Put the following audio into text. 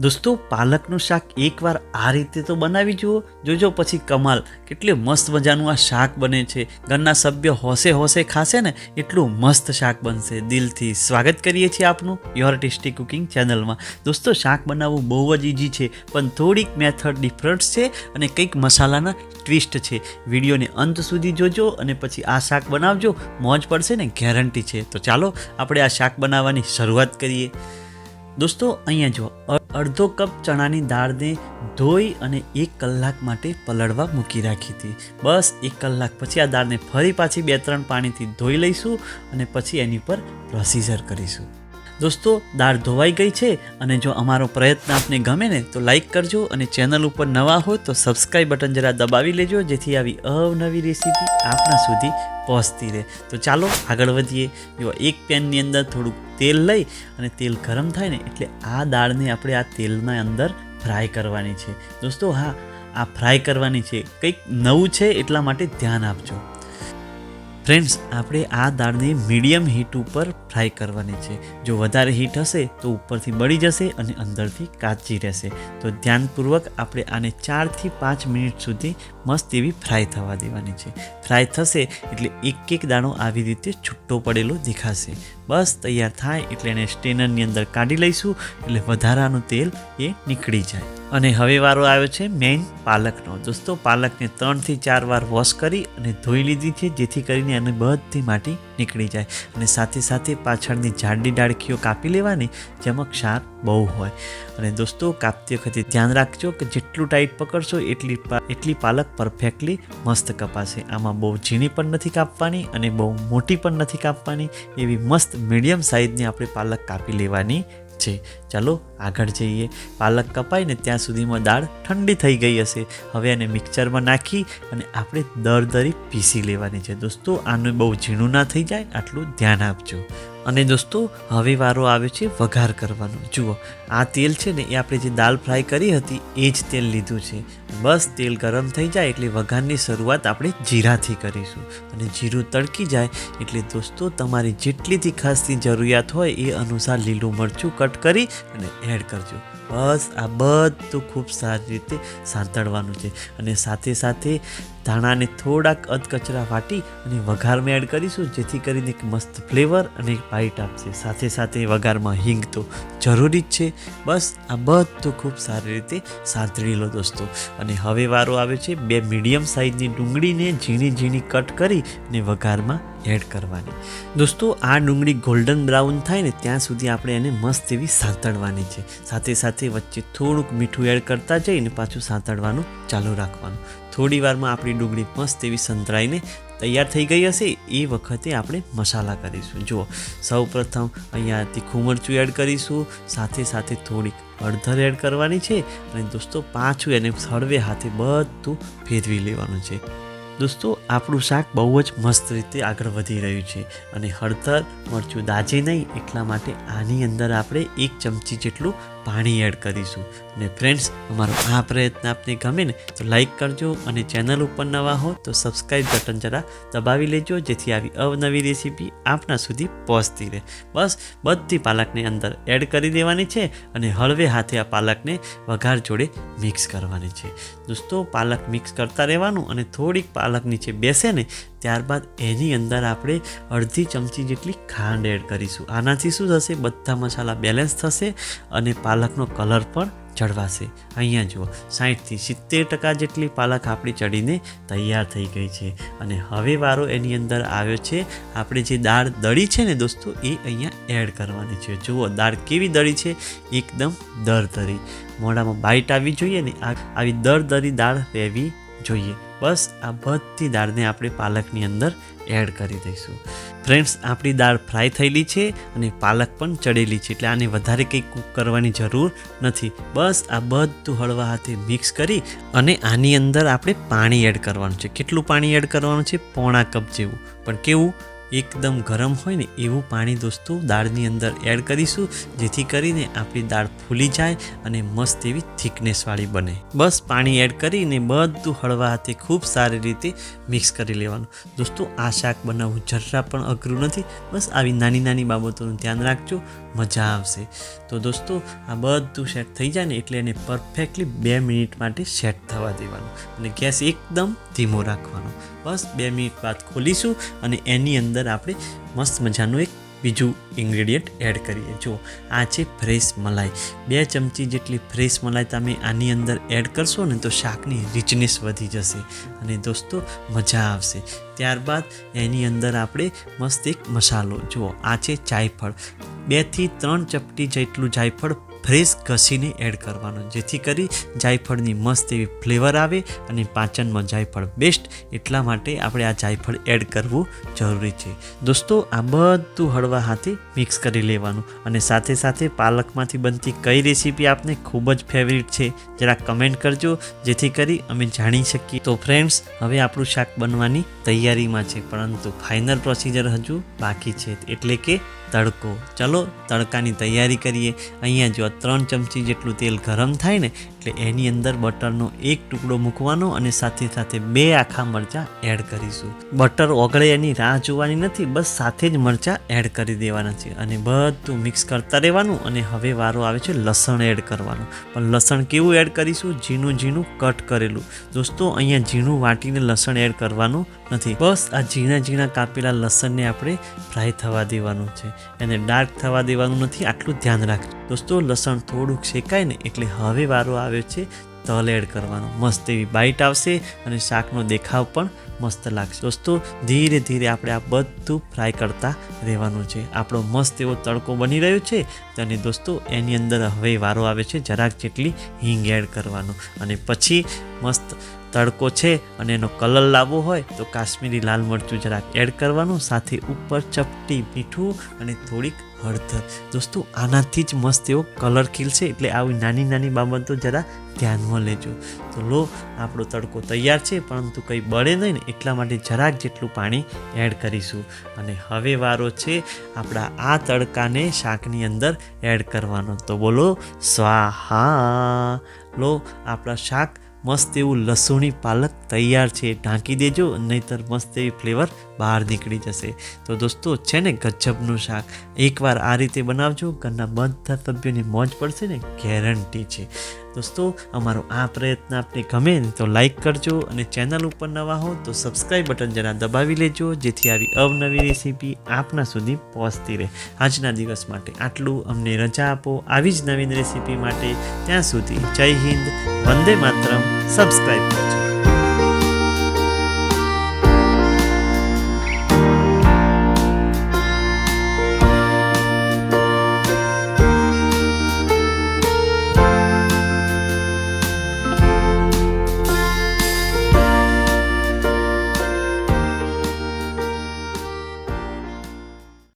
દોસ્તો, પાલકનું શાક એકવાર આ રીતે તો બનાવી જુઓ. જોજો પછી કમાલ, કેટલી મસ્ત મજાનું આ શાક બને છે. ઘરના સભ્ય હોશે હોશે ખાશે ને, એટલું મસ્ત શાક બનશે. દિલથી સ્વાગત કરીએ છીએ આપનું યોર ટેસ્ટી કુકિંગ ચેનલમાં દોસ્તો, શાક બનાવવું બહુ જ ઇઝી છે, પણ થોડીક મેથડ ડિફરન્ટ છે અને કંઈક મસાલાના ટ્વિસ્ટ છે. વિડીયોને અંત સુધી જોજો અને પછી આ શાક બનાવજો. મોજ પડશે ને ગેરંટી છે. તો ચાલો, આપણે આ શાક બનાવવાની શરૂઆત કરીએ. દોસ્તો, અહીંયા જો અડધો કપ ચણાની દાળને ધોઈ અને એક કલાક માટે પલળવા મૂકી રાખી હતી. બસ એક કલાક પછી આ દાળને ફરી પાછી બે ત્રણ પાણીથી ધોઈ લઈશું અને પછી એની પર પ્રોસીજર કરીશું. દોસ્તો દાળ ધોવાઈ ગઈ છે અને જો અમારો પ્રયત્ન આપને ગમે ને, તો લાઈક કરજો અને ચેનલ ઉપર નવા હો તો સબસ્ક્રાઈબ બટન જરા દબાવી લેજો, જેથી આવી અવનવી રેસીપી આપના સુધી પહોંચતી રહે. તો ચાલો આગળ વધીએ. જો એક પેનની અંદર થોડુંક તેલ લઈ અને તેલ ગરમ થાય ને, એટલે આ દાળને આપણે આ તેલના અંદર ફ્રાય કરવાની છે. દોસ્તો, હા, આ ફ્રાય કરવાની છે. કંઈક નવું છે એટલા માટે ધ્યાન આપજો. ફ્રેન્ડ્સ આપણે આ દાળને મીડિયમ હીટ ઉપર ફ્રાય કરવાની છે. જો વધારે હીટ હશે, તો ઉપરથી બળી જશે અને અંદરથી કાચી રહેશે. તો ધ્યાનપૂર્વક આપણે આને ચારથી પાંચ મિનિટ સુધી મસ્ત એવી ફ્રાય થવા દેવાની છે. ફ્રાય થશે એટલે એક એક દાણો આવી રીતે છૂટો પડેલો દેખાશે. બસ, તૈયાર થાય એટલે એને સ્ટેનરની અંદર કાઢી લઈશું, એટલે વધારાનું તેલ એ નીકળી જાય. અને હવે વારો આવ્યો છે મેઇન પાલકનો. દોસ્તો, પાલકને ત્રણથી ચાર વાર વોશ કરી અને ધોઈ લીધી છે, જેથી કરીને એને બધી માટી નીકળી જાય. અને સાથે સાથે પાછળની જાડી ડાળખીઓ કાપી લેવાની, જેમાં ક્ષાર બહુ હોય. અને દોસ્તો કાપતી વખતે ધ્યાન રાખજો કે જેટલું ટાઈટ પકડશો એટલી એટલી પાલક પરફેક્ટલી મસ્ત કપાશે. આમાં બહુ ઝીણી પણ નથી કાપવાની અને બહુ મોટી પણ નથી કાપવાની. એવી મસ્ત મીડિયમ સાઇઝની આપણે પાલક કાપી લેવાની છે. ચાલો, આગળ જઈએ. પાલક કપાય ને ત્યાં સુધીમાં દાળ ઠંડી થઈ ગઈ હશે. હવે એને મિક્સરમાં નાખી અને આપણે દરદરી પીસી લેવાની છે. દોસ્તો, આનું બહુ ઝીણું ના થઈ જાય, આટલું ધ્યાન આપજો. અને દોસ્તો હવે વારો આવ્યો છે વઘાર કરવાનો. જુઓ આ તેલ છે ને, એ આપણે જે દાળ ફ્રાય કરી હતી, એ જ તેલ લીધું છે. બસ, તેલ ગરમ થઈ જાય એટલે વઘારની શરૂઆત આપણે જીરાથી કરીશું. અને જીરું તડકી જાય એટલે દોસ્તો, તમારી જેટલી તીખાસની જરૂરિયાત હોય એ અનુસાર લીલું મરચું કટ કરી અને એડ કરજો. બસ, આ બધું ખૂબ સારી રીતે સાંતળવાનું છે. અને સાથે સાથે ધાણાને થોડાક અધકચરા વાટી અને વઘારમાં એડ કરીશું, જેથી કરીને એક મસ્ત ફ્લેવર અને એક બાઇટ આપશે. સાથે સાથે વઘારમાં હિંગ તો જરૂરી જ છે. બસ આ બધું ખૂબ સારી રીતે સાંતળી લો દોસ્તો. અને હવે વારો આવે છે બે મીડિયમ સાઇઝની ડુંગળીને ઝીણી ઝીણી કટ કરી અને વઘારમાં એડ કરવાની. દોસ્તો, આ ડુંગળી ગોલ્ડન બ્રાઉન થાય ને ત્યાં સુધી આપણે એને મસ્ત એવી સાંતળવાની છે. સાથે સાથે વચ્ચે થોડુંક મીઠું એડ કરતા જઈને પાછું સાંતળવાનું ચાલુ રાખવાનું. થોડી વારમાં આપણી ડુંગળી મસ્ત એવી સંતળાઈને તૈયાર થઈ ગઈ હશે, એ વખતે આપણે મસાલા કરીશું. જુઓ સૌ પ્રથમ અહીંયા તીખું મરચું એડ કરીશું, સાથે સાથે થોડીક હળદર એડ કરવાની છે, અને દોસ્તો, પાછું એને સળવે હાથે બધું ફેરવી લેવાનું છે. દોસ્તો, આપણું શાક બહુ જ મસ્ત રીતે આગળ વધી રહ્યું છે, અને હળદર, મરચું દાજે નહીં, એટલા માટે આની અંદર આપણે એક ચમચી જેટલું પાણી એડ કરીશું. અને ફ્રેન્ડ્સ અમારો આ પ્રયત્ન આપને ગમે ને, તો લાઈક કરજો અને ચેનલ ઉપર નવા હો, તો સબસ્ક્રાઈબ બટન જરા દબાવી લેજો, જેથી આવી અવનવી રેસીપી આપના સુધી પહોંચતી રહે. બસ, બધી પાલકને અંદર એડ કરી દેવાની છે અને હળવે હાથે આ પાલકને વઘાર જોડે મિક્સ કરવાની છે. દોસ્તો, પાલક મિક્સ કરતા રહેવાનું અને થોડીક પાલક નીચે બેસે ને ત્યારબાદ એની અંદર આપણે અડધી ચમચી જેટલી ખાંડ એડ કરીશું. આનાથી શું થશે? બધા મસાલા બેલેન્સ થશે અને પાલકનો કલર પણ ચડવાશે અહીંયા જુઓ સાઠથી સિત્તેર ટકા જેટલી પાલક આપણી ચડીને તૈયાર થઈ ગઈ છે. અને હવે વારો એની અંદર આવ્યો છે. આપણે જે દાળ દળી છે ને દોસ્તો, એ અહીંયા એડ કરવાની છે. જુઓ, દાળ કેવી દળી છે? એકદમ દરદરી. મોઢામાં બાઇટ આવવી જોઈએ ને આવી દરદરી દાળ રહેવી જોઈએ. બસ આ બધી દાળને આપણે પાલકની અંદર એડ કરી દઈશું. ફ્રેન્ડ્સ આપણી દાળ ફ્રાય થયેલી છે અને પાલક પણ ચડેલી છે, એટલે આને વધારે કંઈ કૂક કરવાની જરૂર નથી. બસ આ બધું હળવા હાથે મિક્સ કરી અને આની અંદર આપણે પાણી એડ કરવાનું છે. કેટલું પાણી એડ કરવાનું છે? પોણા કપ જેવું. પણ કેવું? એકદમ ગરમ હોય ને એવું પાણી દોસ્તો દાળની અંદર એડ કરીશું, જેથી કરીને આપણી દાળ ફૂલી જાય અને મસ્ત એવી થિકનેસવાળી બને. બસ પાણી એડ કરીને બધું હળવા હાથે ખૂબ સારી રીતે મિક્સ કરી લેવાનું. દોસ્તો આ શાક બનાવવું જરા પણ અઘરું નથી. બસ આવી નાની નાની બાબતોનું ધ્યાન રાખજો. મજા આવશે. તો દોસ્તો, આ બધું સેટ થઈ જાય ને એટલે એને પરફેક્ટલી બે મિનિટ માટે સેટ થવા દેવાનું અને ગેસ એકદમ ધીમો રાખવાનો. બસ બે મિનિટ બાદ ખોલીશું અને એની અંદર આપણે મસ્ત મજાનું એક બીજું ઇન્ગ્રેડિયન્ટ એડ કરીએ. જો, આ છે ફ્રેશ મલાઈ. બે ચમચી જેટલી ફ્રેશ મલાઈ તમે આની અંદર એડ કરશો ને તો શાકની રિચનેસ વધી જશે અને દોસ્તો, મજા આવશે. ત્યારબાદ એની અંદર આપણે મસ્ત એક મસાલો. જુઓ, આ છે જાયફળ. બેથી ત્રણ ચપટી જેટલું જાયફળ ફ્રેશ ઘસીને એડ કરવાનું, જેથી કરી જાયફળની મસ્ત એવી ફ્લેવર આવે અને પાચનમાં જાયફળ બેસ્ટ એટલા માટે આપણે આ જાયફળ એડ કરવું જરૂરી છે. દોસ્તો, આ બધું હળવા હાથે મિક્સ કરી લેવાનું અને સાથે સાથે પાલકમાંથી બનતી કઈ રેસીપી આપને ખૂબ જ ફેવરિટ છે, જરા કમેન્ટ કરજો, જેથી કરી અમે જાણી શકીએ. તો ફ્રેન્ડ્સ હવે આપણું શાક બનવાની તૈયારીમાં છે, પરંતુ ફાઇનલ પ્રોસિજર હજુ બાકી છે, એટલે કે તડકો. ચલો તડકાની તૈયારી કરીએ. અહીંયા જો ત્રણ ચમચી જેટલું તેલ ગરમ થાય ને એટલે એની અંદર બટરનો એક ટુકડો મૂકવાનો અને સાથે સાથે બે આખા મરચાં એડ કરીશું. બટર ઓગળે એની રાહ જોવાની નથી, બસ સાથે જ મરચાં એડ કરી દેવાના છે અને બધું મિક્સ કરતા રહેવાનું અને હવે વારો આવે છે લસણ એડ કરવાનો. પણ લસણ કેવું એડ કરીશું? ઝીણું ઝીણું કટ કરેલું. દોસ્તો, અહીંયા ઝીણું વાટીને લસણ એડ કરવાનું નથી. બસ આ ઝીણા ઝીણા કાપેલા લસણને આપણે ફ્રાય થવા દેવાનું છે. એને ડાર્ક થવા દેવાનું નથી, આટલું ધ્યાન રાખજો. દોસ્તો, લસણ થોડુંક શેકાય ને એટલે હવે વારો આવ્યો છે, તલ એડ કરવાનો. મસ્ત એવી બાઇટ આવશે અને શાકનો દેખાવ પણ મસ્ત લાગશે. દોસ્તો, ધીરે ધીરે આપણે આ બધું ફ્રાય કરતા રહેવાનું છે. આપણો મસ્ત એવો તડકો બની રહ્યો છે અને દોસ્તો, એની અંદર હવે વારો આવે છે, જરાક જેટલી હિંગ એડ કરવાનો. અને પછી મસ્ત તડકો છે અને એનો કલર લાવવો હોય તો કાશ્મીરી લાલ મરચું જરાક એડ કરવાનું, સાથે ઉપર ચપટી મીઠું અને થોડીક હળદર. દોસ્તો, આનાથી જ મસ્ત એવો કલર ખીલશે એટલે આવી નાની નાની બાબતો જરા ધ્યાનમાં લેજો. તો લો, આપણો તડકો તૈયાર છે, પરંતુ કંઈ બળે નહીં ને એટલા માટે જરાક જેટલું પાણી એડ કરીશું. અને હવે વારો છે, આપણા આ તડકાને શાકની અંદર એડ કરવાનો. તો બોલો, સ્વાહા. લો, આપણા શાક મસ્ત એવું લસુણી પાલક તૈયાર છે, ઢાંકી દેજો, નહીતર મસ્ત એવી ફ્લેવર બહાર નીકળી જશે. તો દોસ્તો, છે ને ગજબનું શાક? એકવાર આ રીતે બનાવજો, ઘરના બધા સભ્યોની મોજ પડશે ને, ગેરંટી છે. દોસ્તો, અમારો આ પ્રયત્ન આપને ગમે તો લાઈક કરજો અને ચેનલ ઉપર નવા હો તો સબસ્ક્રાઈબ બટન જરા દબાવી લેજો, જેથી આવી અવનવી રેસીપી આપના સુધી પહોંચતી રહે. આજના દિવસ માટે આટલું. અમને રજા આપો. આવી જ નવીન રેસીપી માટે ત્યાં સુધી જય હિન્દ. વંદે માતરમ. સબસ્ક્રાઈબ કરજો